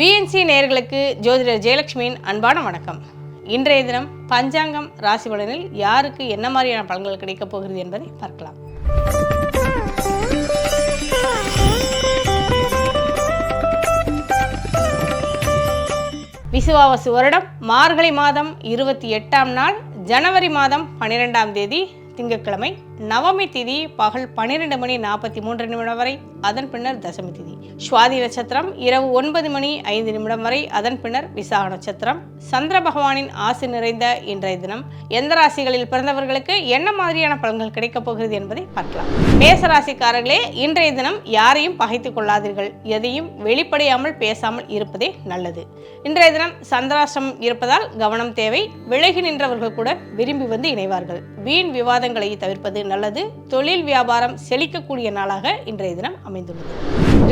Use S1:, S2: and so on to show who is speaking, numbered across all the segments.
S1: BNC நேர்களுக்கு ஜோதிடர் ஜெயலட்சுமியின் அன்பான வணக்கம். இன்றைய தினம் பஞ்சாங்கம் ராசி பலனில் யாருக்கு என்ன மாதிரியான பலன்கள் கிடைக்கப் போகிறது என்பதை பார்க்கலாம். விசுவாவசு வருடம் மார்கழி மாதம் இருபத்தி எட்டாம் நாள் ஜனவரி மாதம் பன்னிரெண்டாம் தேதி திங்கட்கிழமை நவமி திதி பகல் பன்னிரெண்டு மணி நாற்பத்தி மூன்று நிமிடம் வரை அதன் பின்னர் தசமி திதி. சுவாதி நட்சத்திரம் இரவு ஒன்பது மணி ஐந்து நிமிடம் வரை அதன் பின்னர் விசாக நட்சத்திரம். சந்திர பகவானின் ஆசை நிறைந்த இன்றைய தினம். எந்த ராசிகளில் பிறந்தவர்களுக்கு என்ன மாதிரியான பலன்கள் கிடைக்கப் போகிறது என்பதை பார்க்கலாம். மேசராசிக்காரர்களே இன்றைய தினம் யாரையும் பகைத்துக் கொள்ளாதீர்கள். எதையும் வெளிப்படையாமல் பேசாமல் இருப்பதே நல்லது. இன்றைய தினம் சந்திராசம் இருப்பதால் கவனம் தேவை. விலகி நின்றவர்கள் கூட விரும்பி வந்து இணைவார்கள். வீண் விவாதங்களை தவிர்ப்பது நல்லது. தொழில் வியாபாரம் செழிக்கக்கூடிய நாளாக இன்றைய தினம் அமைந்துள்ளது.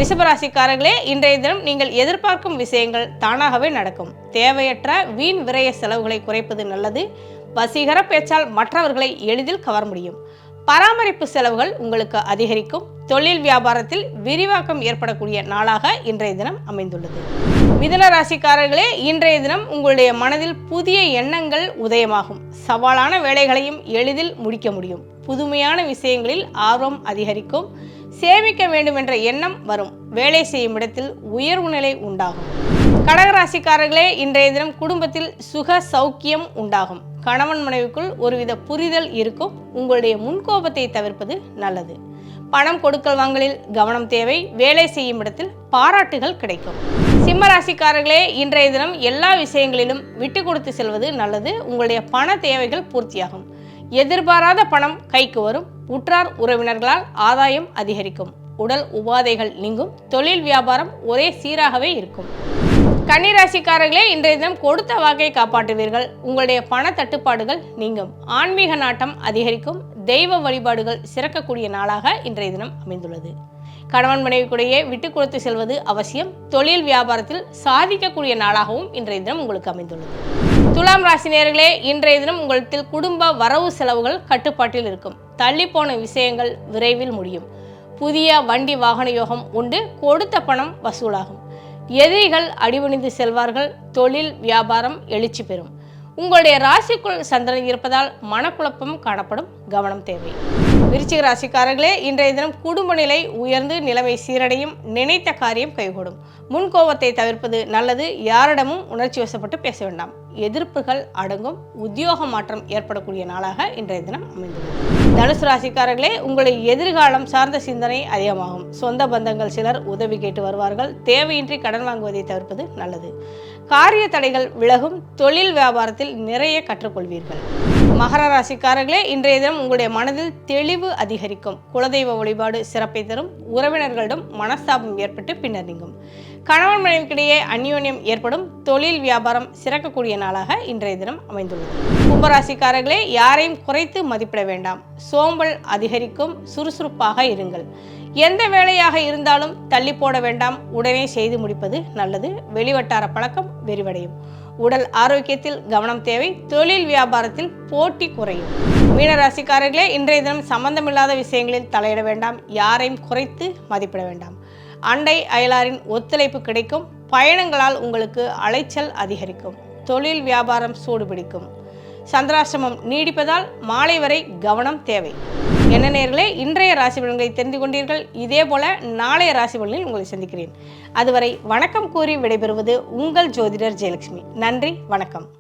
S1: ரிஷபராசிக்காரர்களே இன்றைய தினம் நீங்கள் எதிர்பார்க்கும் விஷயங்கள் தானாகவே நடக்கும். தேவையற்ற வீண் விரய செலவுகளை குறைப்பது நல்லது. வசீகர பேச்சால் மற்றவர்களை எளிதில் கவர முடியும். பராமரிப்பு செலவுகள் உங்களுக்கு அதிகரிக்கும். தொழில் வியாபாரத்தில் விரிவாக்கம் ஏற்படக்கூடிய நாளாக இன்றைய தினம் அமைந்துள்ளது. மிதன ராசிக்காரர்களே இன்றைய தினம் உங்களுடைய மனதில் புதிய எண்ணங்கள் உதயமாகும். சவாலான வேலைகளையும் எளிதில் முடிக்க முடியும். புதுமையான விஷயங்களில் ஆர்வம் அதிகரிக்கும். சேமிக்க வேண்டும் என்ற எண்ணம் வரும். வேலை செய்யும் இடத்தில் உயர்வு நிலை உண்டாகும். கடகராசிக்காரர்களே இன்றைய தினம் குடும்பத்தில் சுக சௌக்கியம் உண்டாகும். கணவன் மனைவிக்குள் ஒருவித புரிதல் இருக்கும். உங்களுடைய முன்கோபத்தை தவிர்ப்பது நல்லது. பணம் கொடுக்கல் வாங்கலில் கவனம் தேவை வேலை செய்யும் இடத்தில் பாராட்டுகள் கிடைக்கும். சிம்ம ராசிக்காரர்களே இன்றைய தினம் எல்லா விஷயங்களிலும் விட்டு கொடுத்து செல்வது நல்லது உங்களுடைய பண தேவைகள் பூர்த்தியாகும். எதிர்பாராத பணம் கைக்கு வரும் உற்றார் உறவினர்களால் ஆதாயம் அதிகரிக்கும். உடல் உபாதைகள் நீங்கும் தொழில் வியாபாரம் ஒரே சீராகவே இருக்கும். கன்னிராசிக்காரர்களே இன்றைய தினம் கொடுத்த வாக்கை காப்பாற்றுவீர்கள். உங்களுடைய பண தட்டுப்பாடுகள் நீங்கும். ஆன்மீக நாட்டம் அதிகரிக்கும். தெய்வ வழிபாடுகள் சிறக்கக்கூடிய நாளாக இன்றைய தினம் அமைந்துள்ளது. கணவன் மனைவிக்குடையே விட்டு கொடுத்து செல்வது அவசியம். தொழில் வியாபாரத்தில் சாதிக்கக்கூடிய நாளாகவும் இன்றைய தினம் உங்களுக்கு அமைந்துள்ளது. துலாம் ராசி நேர்களே இன்றைய தினம் உங்களிடத்தில் குடும்ப வரவு செலவுகள் கட்டுப்பாட்டில் இருக்கும். தள்ளிப்போன விஷயங்கள் விரைவில் முடியும். புதிய வண்டி வாகன யோகம் உண்டு. கொடுத்த பணம் வசூலாகும். எதிரிகள் அடிபணிந்து செல்வார்கள் தொழில் வியாபாரம் எழுச்சி பெறும். உங்களுடைய ராசிக்குள் சந்திரன் இருப்பதால் மனக்குழப்பம் காணப்படும் கவனம் தேவை. விருச்சிக ராசிக்காரர்களே இன்றைய தினம் குடும்ப நிலை உயர்ந்து நிலைமை சீரடையும் நினைத்த காரியம் கைகூடும். முன்கோபத்தை தவிர்ப்பது நல்லது யாரிடமும் உணர்ச்சி வசப்பட்டு பேச வேண்டாம். எதிர்ப்புகள் அடங்கும் உத்தியோக மாற்றம் ஏற்படக்கூடிய நாளாக இன்றைய தினம் அமைந்துள்ளது. தனுசு ராசிக்காரர்களே உங்களுடைய எதிர்காலம் சார்ந்த சிந்தனை அதிகமாகும். சொந்த பந்தங்கள் சிலர் உதவி கேட்டு வருவார்கள். தேவையின்றி கடன் வாங்குவதை தவிர்ப்பது நல்லது. காரிய தடைகள் விலகும். தொழில் வியாபாரத்தில் நிறைய கற்றுக்கொள்வீர்கள். மகர ராசிக்காரர்களே இன்றைய தினம் உங்களுடைய மனதில் தெளிவு அதிகரிக்கும். குலதெய்வ வழிபாடு சிறப்பை தரும். உறவினர்களிடம் மனஸ்தாபம் ஏற்பட்டு பின்னர் நீங்கும். கணவன் மனைவிக்கிடையே அந்யோன்யம் ஏற்படும். தொழில் வியாபாரம் சிறக்கக்கூடிய நாளாக இன்றைய தினம் அமைந்துள்ளது. கும்பராசிக்காரர்களே யாரையும் குறைத்து மதிப்பிட வேண்டாம். சோம்பல் அதிகரிக்கும். சுறுசுறுப்பாக இருங்கள். எந்த வேலையாக இருந்தாலும் தள்ளி போட வேண்டாம். உடனே செய்து முடிப்பது நல்லது. வெளிவட்டார பழக்கம் விரிவடையும். உடல் ஆரோக்கியத்தில் கவனம் தேவை. தொழில் வியாபாரத்தில் போட்டி குறையும். மீனராசிக்காரர்களே இன்றைய தினம் சம்பந்தமில்லாத விஷயங்களில் தலையிட வேண்டாம். யாரையும் குறைத்து மதிப்பிட வேண்டாம். அண்டை அயலாரின் ஒத்துழைப்பு கிடைக்கும். பயணங்களால் உங்களுக்கு அலைச்சல் அதிகரிக்கும். தொழில் வியாபாரம் சூடுபிடிக்கும். சந்திராசிரமம் நீடிப்பதால் மாலை வரை கவனம் தேவை. என்ன நேர்களே இன்றைய ராசி பலன்களை தெரிந்து கொண்டீர்கள். இதே போல நாளைய ராசி பலனில் உங்களை சந்திக்கிறேன். அதுவரை வணக்கம் கூறி விடைபெறுவது உங்கள் ஜோதிடர் ஜெயலட்சுமி. நன்றி வணக்கம்.